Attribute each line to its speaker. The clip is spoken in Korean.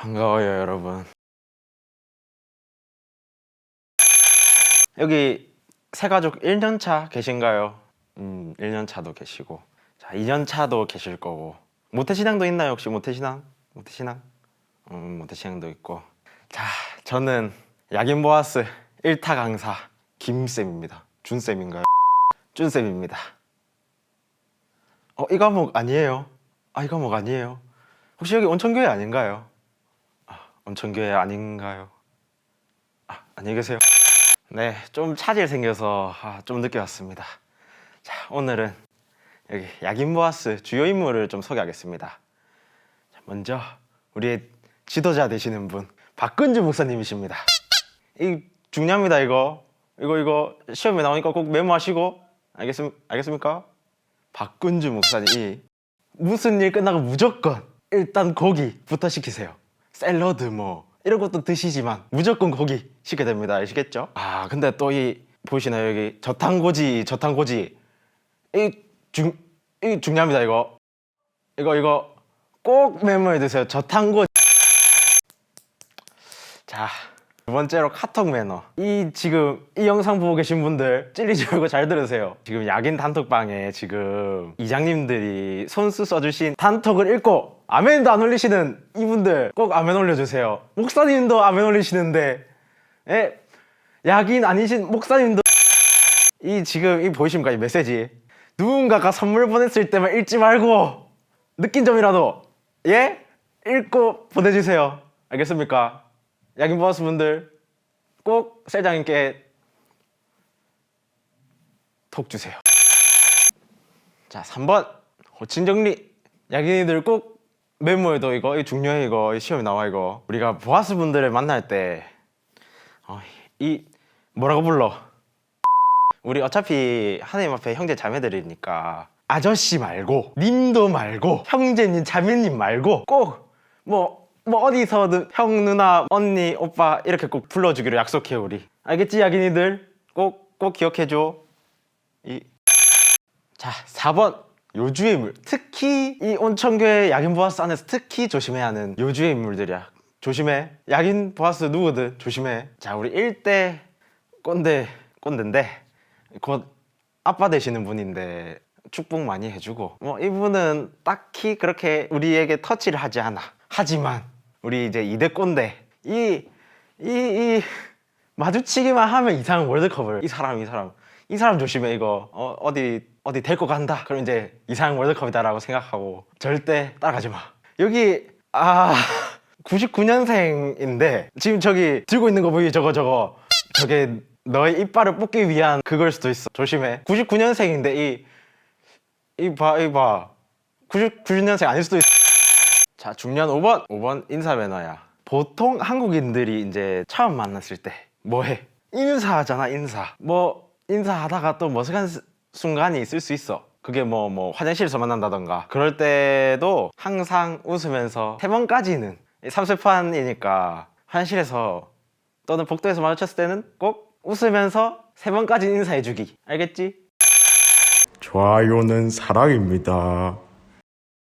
Speaker 1: 반가워요, 여러분. 여기 새가족 1년차 계신가요? 음, 1년차도 계시고. 자, 2년차도 계실 거고. 모태신앙도 있나요, 혹시 모태신앙? 모태신앙? 음, 모태신앙도 있고. 자, 저는 약인보아스 1타 강사 김쌤입니다. 준쌤인가요? 준쌤입니다. 어, 이 과목 아니에요? 아, 이 과목 아니에요? 혹시 여기 온천교회 아닌가요? 아, 온천교회 아닌가요? 아, 안녕히 계세요. 네, 좀 차질 생겨서 아, 좀 늦게 왔습니다. 자, 오늘은 여기 약인보아스 주요 인물을 좀 소개하겠습니다. 자, 먼저 우리의 지도자 되시는 분 박근주 목사님이십니다. 이 중요합니다 이거 이거 이거 시험에 나오니까 꼭 메모하시고 알겠습 알겠습니까? 박근주 목사님 이 무슨 일 끝나고 무조건 일단 고기부터 시키세요. 샐러드 뭐 이런 것도 드시지만 무조건 고기 시켜야 됩니다. 아시겠죠? 아 근데 또 이 보이시나요 여기 저탄고지 저탄고지 이 중 이 중요합니다 이거 이거 이거 꼭 메모해 두세요. 저탄고 자, 두 번째로 카톡 매너. 이 지금 이 영상 보고 계신 분들 찔리지 말고 잘 들으세요. 지금 약인 단톡방에 지금 이장님들이 손수 써주신 단톡을 읽고 아멘도 안 올리시는 이분들 꼭 아멘 올려주세요. 목사님도 아멘 올리시는데, 예? 약인 아니신 목사님도 이 지금 이 보이십니까 이 메시지 누군가가 선물 보냈을 때만 읽지 말고 느낀 점이라도 예 읽고 보내주세요 알겠습니까 야긴 보아스 분들 꼭 셀장님께 톡 주세요. 자 3번. 호칭 정리. 야긴이들 꼭 메모해도 이거 이거 중요해 이거 이 시험에 나와 이거. 우리가 보아스 분들을 만날 때 어, 이 뭐라고 불러? 우리 어차피 하나님 앞에 형제 자매들이니까 아저씨 말고 님도 말고 형제님 자매님 말고 꼭 뭐 뭐 어디서든 형 누나 언니 오빠 이렇게 꼭 불러주기로 약속해 우리 알겠지 야긴이들 꼭 꼭 기억해줘 이 자, 4번 요주의 인물. 특히 이 온천교회 약인 보아스 안에서 특히 조심해야 하는 요주의 인물들이야. 조심해. 약인 보아스 누구든 조심해. 자, 우리 1대 꼰대 꼰대인데 곧 아빠 되시는 분인데 축복 많이 해주고 뭐 이분은 딱히 그렇게 우리에게 터치를 하지 않아. 하지만 우리 이제 2대 꼰대. 이 이, 이 마주치기만 하면 이상한 월드컵을. 이 사람 이 사람. 이 사람 조심해 이거. 어, 어디 어디 데리고 간다. 그럼 이제 이상한 월드컵이다라고 생각하고 절대 따라가지 마. 여기 아 99년생인데 지금 저기 들고 있는 거 보이 저거 저거. 저게 너의 이빨을 뽑기 위한 그걸 수도 있어. 조심해. 99년생인데 이 이봐 이 봐. 99년생 아닐 수도 있어 자 중년 5번. 5번 인사 매너야. 보통 한국인들이 이제 처음 만났을 때 뭐해? 인사하잖아 인사. 뭐 인사하다가 또 머쓱한 스- 순간이 있을 수 있어. 그게 뭐 뭐 화장실에서 만난다던가. 그럴 때도 항상 웃으면서 세 번까지는 삼세판이니까 화장실에서 또는 복도에서 마주쳤을 때는 꼭 웃으면서 세 번까지 인사해주기. 알겠지?
Speaker 2: 좋아요는 사랑입니다.